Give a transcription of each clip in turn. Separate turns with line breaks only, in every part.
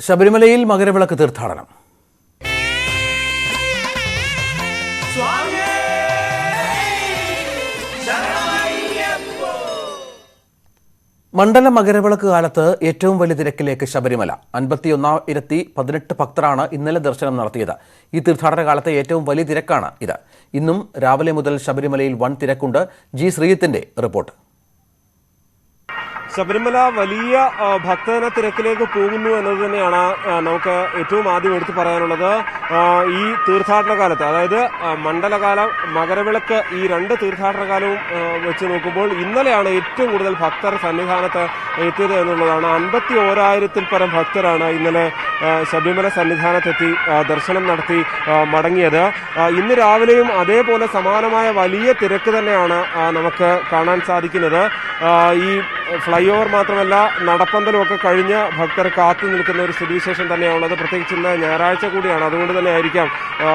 ശബരിമലയിൽ മകരവിളക്ക് തീർത്ഥാടനം. മണ്ഡല മകരവിളക്ക് കാലത്ത് ഏറ്റവും വലിയ തിരക്കിലേക്ക് ശബരിമല. അൻപത്തിയൊന്നായിരത്തി പതിനെട്ട് ഭക്തരാണ് ഇന്നലെ ദർശനം നടത്തിയത്. ഈ തീർത്ഥാടന കാലത്തെ ഏറ്റവും വലിയ തിരക്കാണ് ഇത്. ഇന്നും രാവിലെ മുതൽ ശബരിമലയിൽ വൻ തിരക്കുണ്ട്. G ശ്രീജിത്തിന്റെ report.
ശബരിമല വലിയ ഭക്തജന തിരക്കിലേക്ക് പോകുന്നു എന്നത് തന്നെയാണ് നമുക്ക് ഏറ്റവും ആദ്യം എടുത്തു പറയാനുള്ളത്. ഈ തീർത്ഥാടന കാലത്ത് അതായത് മണ്ഡലകാലം മകരവിളക്ക് ഈ രണ്ട് തീർത്ഥാടന കാലവും വെച്ച് നോക്കുമ്പോൾ ഇന്നലെയാണ് ഏറ്റവും കൂടുതൽ ഭക്തർ സന്നിധാനത്ത് എത്തിയത് എന്നുള്ളതാണ്. അൻപത്തി ഓരായിരത്തിൽ പരം ഭക്തരാണ് ഇന്നലെ ശബരിമല സന്നിധാനത്തെത്തി ദർശനം നടത്തി മടങ്ങിയത്. ഇന്ന് രാവിലെയും അതേപോലെ സമാനമായ വലിയ തിരക്ക് തന്നെയാണ് നമുക്ക് കാണാൻ സാധിക്കുന്നത്. ഈ ഫ്ലൈ ഓവർ മാത്രമല്ല നടപ്പന്തലും ഒക്കെ കഴിഞ്ഞ് ഭക്തർ കാത്തു നിൽക്കുന്ന ഒരു സ്ഥിതിവിശേഷം തന്നെയാണുള്ളത്. പ്രത്യേകിച്ച് ഇന്ന് ഞായറാഴ്ച കൂടിയാണ്. അതുകൊണ്ട് തന്നെ ആയിരിക്കാം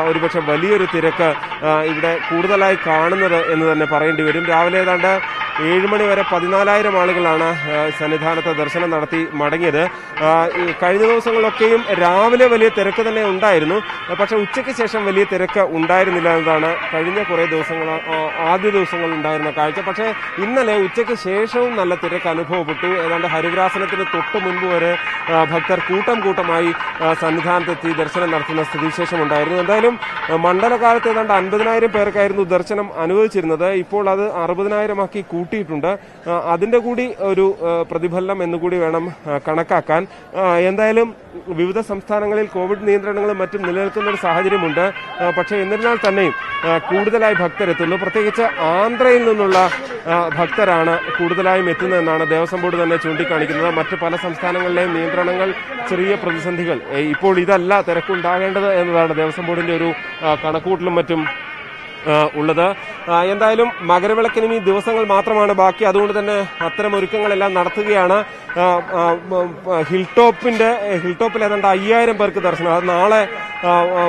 ഒരുപക്ഷെ വലിയൊരു തിരക്ക് ഇവിടെ കൂടുതലായി കാണുന്നത് എന്ന് തന്നെ പറയേണ്ടി വരും. രാവിലെ ഏതാണ്ട് ഏഴ് മണി വരെ പതിനാലായിരം ആളുകളാണ് സന്നിധാനത്ത് ദർശനം നടത്തി മടങ്ങിയത്. കഴിഞ്ഞ ദിവസങ്ങളിലൊക്കെയും രാവിലെ വലിയ തിരക്ക് തന്നെ ഉണ്ടായിരുന്നു. പക്ഷെ ഉച്ചയ്ക്ക് ശേഷം വലിയ തിരക്ക് ഉണ്ടായിരുന്നില്ല എന്നതാണ് കഴിഞ്ഞ കുറേ ദിവസങ്ങൾ ആദ്യ ദിവസങ്ങളിൽ ഉണ്ടായിരുന്ന കാഴ്ച. പക്ഷേ ഇന്നലെ ഉച്ചയ്ക്ക് ശേഷവും നല്ല തിരക്ക് അനുഭവപ്പെട്ടു. ഏതാണ്ട് ഹരിവരാസനത്തിന് തൊട്ട് മുൻപ് വരെ ഭക്തർ കൂട്ടം കൂട്ടമായി സന്നിധാനത്തെത്തി ദർശനം നടത്തുന്ന സ്ഥിതിവിശേഷം ഉണ്ടായിരുന്നു. എന്തായാലും മണ്ഡലകാലത്ത് ഏതാണ്ട് അൻപതിനായിരം പേർക്കായിരുന്നു ദർശനം അനുവദിച്ചിരുന്നത്. ഇപ്പോൾ അത് അറുപതിനായിരമാക്കി കൂട്ടിയിട്ടുണ്ട്. അതിന്റെ കൂടി ഒരു പ്രതിഫലനം എന്നുകൂടി വേണം കണക്കാക്കാൻ. എന്തായാലും വിവിധ സംസ്ഥാനങ്ങളിൽ കോവിഡ് നിയന്ത്രണങ്ങളും മറ്റും നിലനിൽക്കുന്ന ഒരു സാഹചര്യമുണ്ട്. പക്ഷേ എന്നിരുന്നാൽ തന്നെയും കൂടുതലായി ഭക്തരെത്തുന്നു. പ്രത്യേകിച്ച് ആന്ധ്രയിൽ നിന്നുള്ള ഭക്തരാണ് കൂടുതലായും എത്തുന്നതെന്നാണ് ദേവസ്വം ബോർഡ് തന്നെ ചൂണ്ടിക്കാണിക്കുന്നത്. മറ്റ് പല സംസ്ഥാനങ്ങളിലെയും നിയന്ത്രണങ്ങൾ ചെറിയ പ്രതിസന്ധികൾ ഇപ്പോൾ ഇതല്ല തിരക്കുണ്ടാകേണ്ടത് എന്നതാണ് ദേവസ്വം ബോർഡിന്റെ ഒരു കണക്കൂട്ടലും മറ്റും ഉള്ളത്. എന്തായാലും മകരവിളക്കിന് ഇനി ദിവസങ്ങൾ മാത്രമാണ് ബാക്കി. അതുകൊണ്ട് തന്നെ അത്തരം ഒരുക്കങ്ങളെല്ലാം നടത്തുകയാണ്. ഹിൽ ടോപ്പിന്റെ ഹിൽ ടോപ്പിൽ ഏതാണ്ട് അയ്യായിരം പേർക്ക് ദർശനം. അത് നാളെ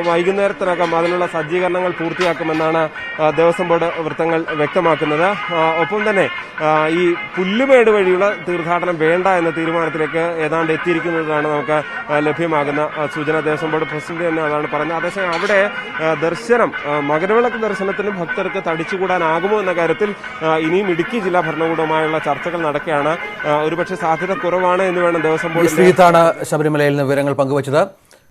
വൈകുന്നേരത്തിനകം അതിനുള്ള സജ്ജീകരണങ്ങൾ പൂർത്തിയാക്കുമെന്നാണ് ദേവസ്വം ബോർഡ് വൃത്തങ്ങൾ വ്യക്തമാക്കുന്നത്. ഒപ്പം തന്നെ ഈ പുല്ലുമേട് വഴിയുള്ള തീർത്ഥാടനം വേണ്ട എന്ന തീരുമാനത്തിലേക്ക് ഏതാണ്ട് എത്തിയിരിക്കുന്നതാണ് നമുക്ക് ലഭ്യമാകുന്ന സൂചന. ദേവസ്വം ബോർഡ് പ്രസിഡന്റ് തന്നെ അതാണ് പറഞ്ഞത് അതേസമയം അവിടെ ദർശനം മകരവിളക്ക് ദർശനത്തിന് ഭക്തർക്ക് തടിച്ചുകൂടാനാകുമോ എന്ന കാര്യത്തിൽ ഇനിയും ഇടുക്കി ജില്ലാ ഭരണകൂടവുമായുള്ള ചർച്ചകൾ നടക്കുകയാണ്. ഒരുപക്ഷെ സാധ്യത കുറവാണ് എന്ന് വേണം ദേവസ്വം
ബോർഡ്
ബോർഡിന്റെ
ശബരിമലയിൽ നിന്ന് വിവരങ്ങൾ പങ്കുവച്ചത്.